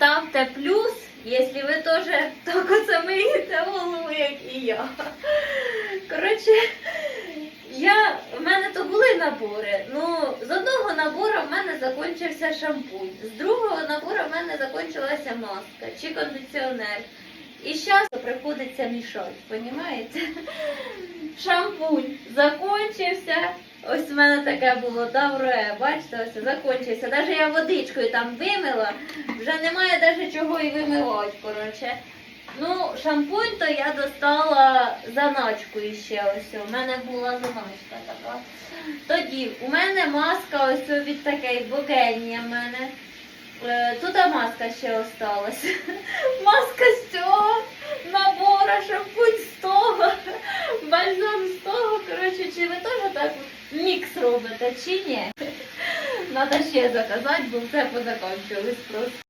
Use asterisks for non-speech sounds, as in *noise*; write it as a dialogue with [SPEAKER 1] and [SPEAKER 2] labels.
[SPEAKER 1] ставте плюс, якщо ви теж так миєте голову, як і я. Коротше, я, в мене то були набори. Ну, з одного набору в мене закінчився шампунь, з другого набору в мене закінчилася маска чи кондиціонер. І зараз приходиться мішати, розумієте? Шампунь закінчився. Ось в мене таке було добре, бачите, ось закінчився. Навіть я водичкою там вимила, вже немає навіть чого і вимивати, коротше. Ну, шампунь то я достала заначку ще ось. У мене була заначка така. Тоді у мене маска ось від такої богенія в мене. Е, Тут маска ще осталась. *laughs* Маска з цього набора, шампунь з того, бальзам з того. Коротше, чи ви теж так мікс робите, чи ні? *laughs* Надо ще заказати, бо все позакончилось просто.